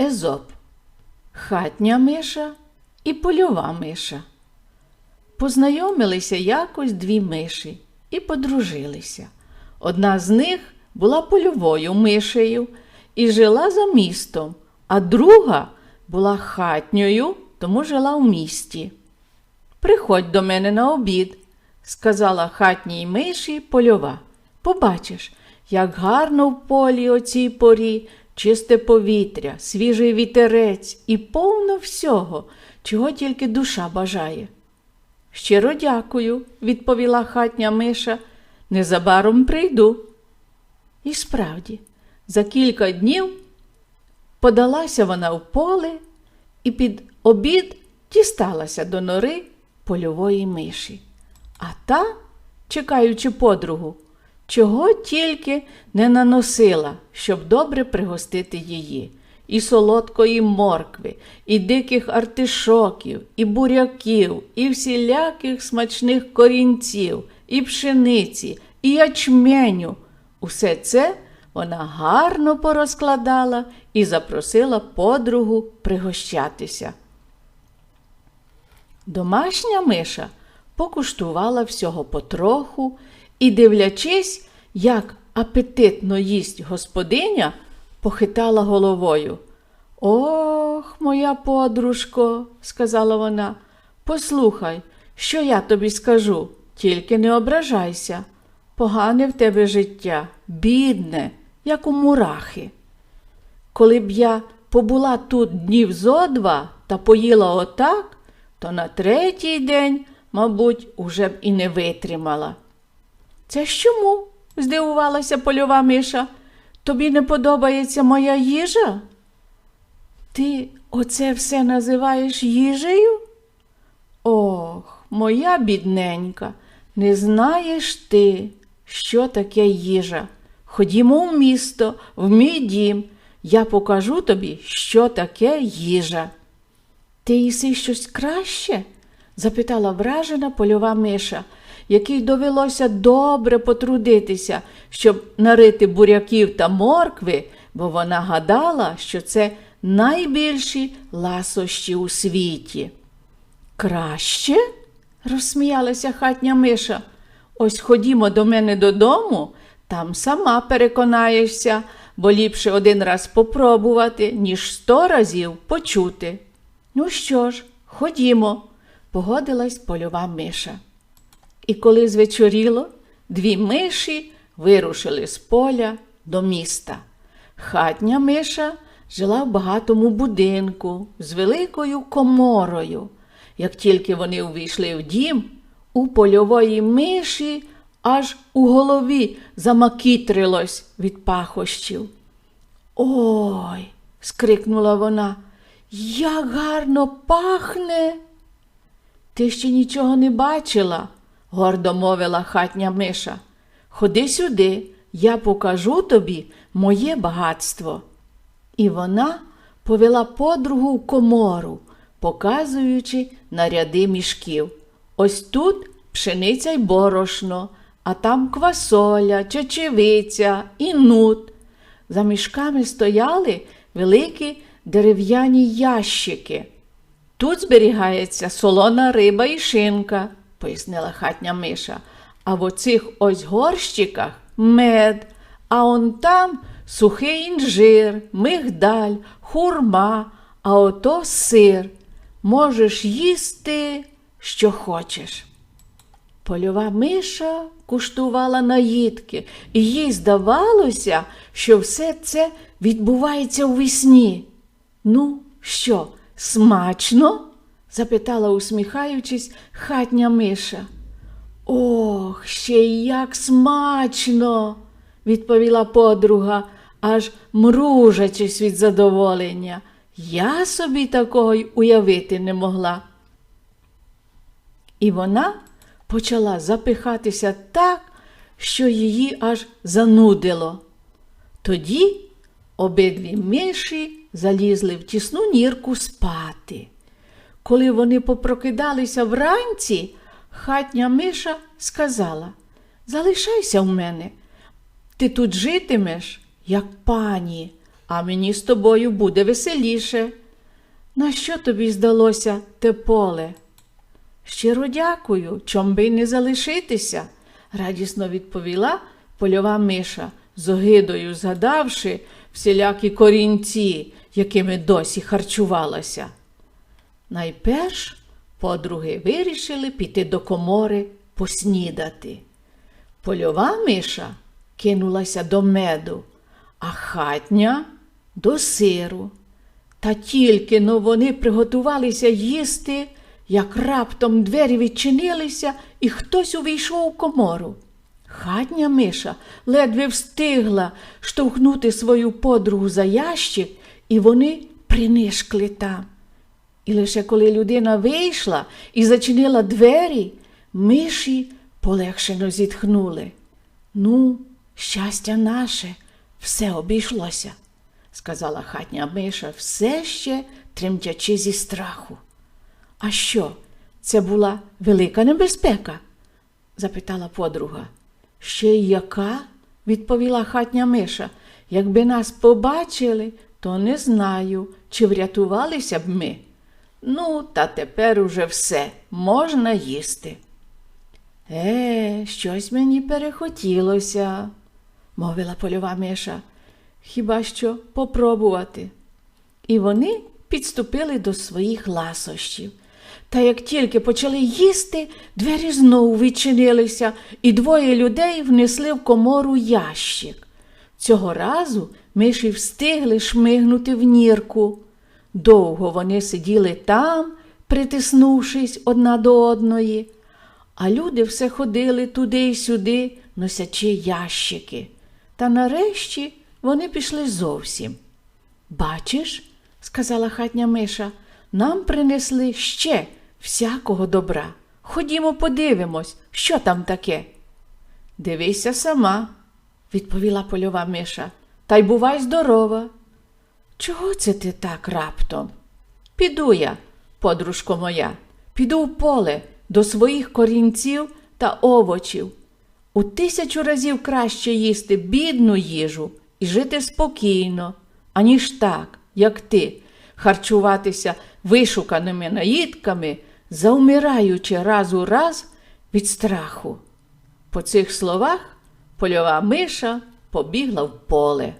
Езоп, хатня миша і польова миша. Познайомилися якось дві миші і подружилися. Одна з них була польовою мишею і жила за містом, а друга була хатньою, тому жила в місті. Приходь до мене на обід, сказала хатній миші польова. Побачиш, як гарно в полі о цій порі, чисте повітря, свіжий вітерець і повно всього, чого тільки душа бажає. Щиро дякую, відповіла хатня миша. Незабаром прийду. І справді, за кілька днів подалася вона в поле і під обід дісталася до нори польової миші. А та, чекаючи подругу, чого тільки не наносила, щоб добре пригостити її. І солодкої моркви, і диких артишоків, і буряків, і всіляких смачних корінців, і пшениці, і ячменю. Усе це вона гарно порозкладала і запросила подругу пригощатися. Домашня миша покуштувала всього потроху і, дивлячись, як апетитно їсть господиня, похитала головою. Ох, моя подружко, сказала вона, послухай, що я тобі скажу, тільки не ображайся. Погане в тебе життя, бідне, як у мурахи. Коли б я побула тут днів зо два та поїла отак, то на третій день, мабуть, уже б і не витримала. Це ж чому? здивувалася польова миша. Тобі не подобається моя їжа? Ти оце все називаєш їжею? Ох, моя бідненька, не знаєш ти, що таке їжа. Ходімо в місто, в мій дім, я покажу тобі, що таке їжа. Ти їси щось краще? запитала вражена польова миша, якій довелося добре потрудитися, щоб нарити буряків та моркви, бо вона гадала, що це найбільші ласощі у світі. Краще? розсміялася хатня миша. Ось ходімо до мене додому, там сама переконаєшся, бо ліпше один раз попробувати, ніж сто разів почути. Ну що ж, ходімо, погодилась польова миша. І коли звечоріло, дві миші вирушили з поля до міста. Хатня миша жила в багатому будинку з великою коморою. Як тільки вони увійшли в дім, у польової миші аж у голові замакітрилось від пахощів. Ой, скрикнула вона, як гарно пахне. Ти ще нічого не бачила, гордо мовила хатня миша. Ходи сюди, я покажу тобі моє багатство. І вона повела подругу в комору, показуючи на ряди мішків. Ось тут пшениця й борошно, а там квасоля, чечевиця і нут. За мішками стояли великі дерев'яні ящики. Тут зберігається солона риба і шинка, пояснила хатня миша. А в оцих ось горщиках мед, а он там сухий інжир, мигдаль, хурма, а ото сир. Можеш їсти, що хочеш. Польова миша куштувала наїдки, і їй здавалося, що все це відбувається у вісні. Ну, що, смачно? Запитала, усміхаючись, хатня миша. Ох, ще як смачно, відповіла подруга, аж мружачись від задоволення. Я собі такого й уявити не могла. І вона почала запихатися так, що її аж занудило. Тоді обидві миші залізли в тісну нірку спати. Коли вони попрокидалися вранці, хатня миша сказала Залишайся в мене. Ти тут житимеш, як пані, а мені з тобою буде веселіше. На що тобі здалося те поле? Щиро дякую, чом би не залишитися, радісно відповіла польова миша, з огидою згадавши всілякі корінці, якими досі харчувалася. Найперш подруги вирішили піти до комори поснідати. Польова миша кинулася до меду, а хатня до сиру. Та тільки но вони приготувалися їсти, як раптом двері відчинилися, і хтось увійшов у комору. Хатня миша ледве встигла штовхнути свою подругу за ящик, і вони принишкли там. І лише коли людина вийшла і зачинила двері, миші полегшено зітхнули. Ну, щастя наше, все обійшлося, сказала хатня миша, все ще тремтячи зі страху. А що, це була велика небезпека? запитала подруга. Ще й яка? відповіла хатня миша. Якби нас побачили, то не знаю, чи врятувалися б ми. Ну, та тепер уже все можна їсти. Е, щось мені перехотілося, мовила польова миша. Хіба що попробувати. І вони підступили до своїх ласощів. Та як тільки почали їсти, двері знову відчинилися, і двоє людей внесли в комору ящик. Цього разу миші встигли шмигнути в нірку. Довго вони сиділи там, притиснувшись одна до одної, а люди все ходили туди й сюди, носячи ящики. Та нарешті вони пішли зовсім. Бачиш, сказала хатня миша, нам принесли ще всякого добра. Ходімо, подивимось, що там таке. Дивися сама, відповіла польова миша, та й бувай здорова. Чого це ти так раптом? Піду я, подружко моя, піду в поле до своїх корінців та овочів. У тисячу разів краще їсти бідну їжу і жити спокійно, аніж так, як ти, харчуватися вишуканими наїдками, заумираючи раз у раз від страху. По цих словах польова миша побігла в поле.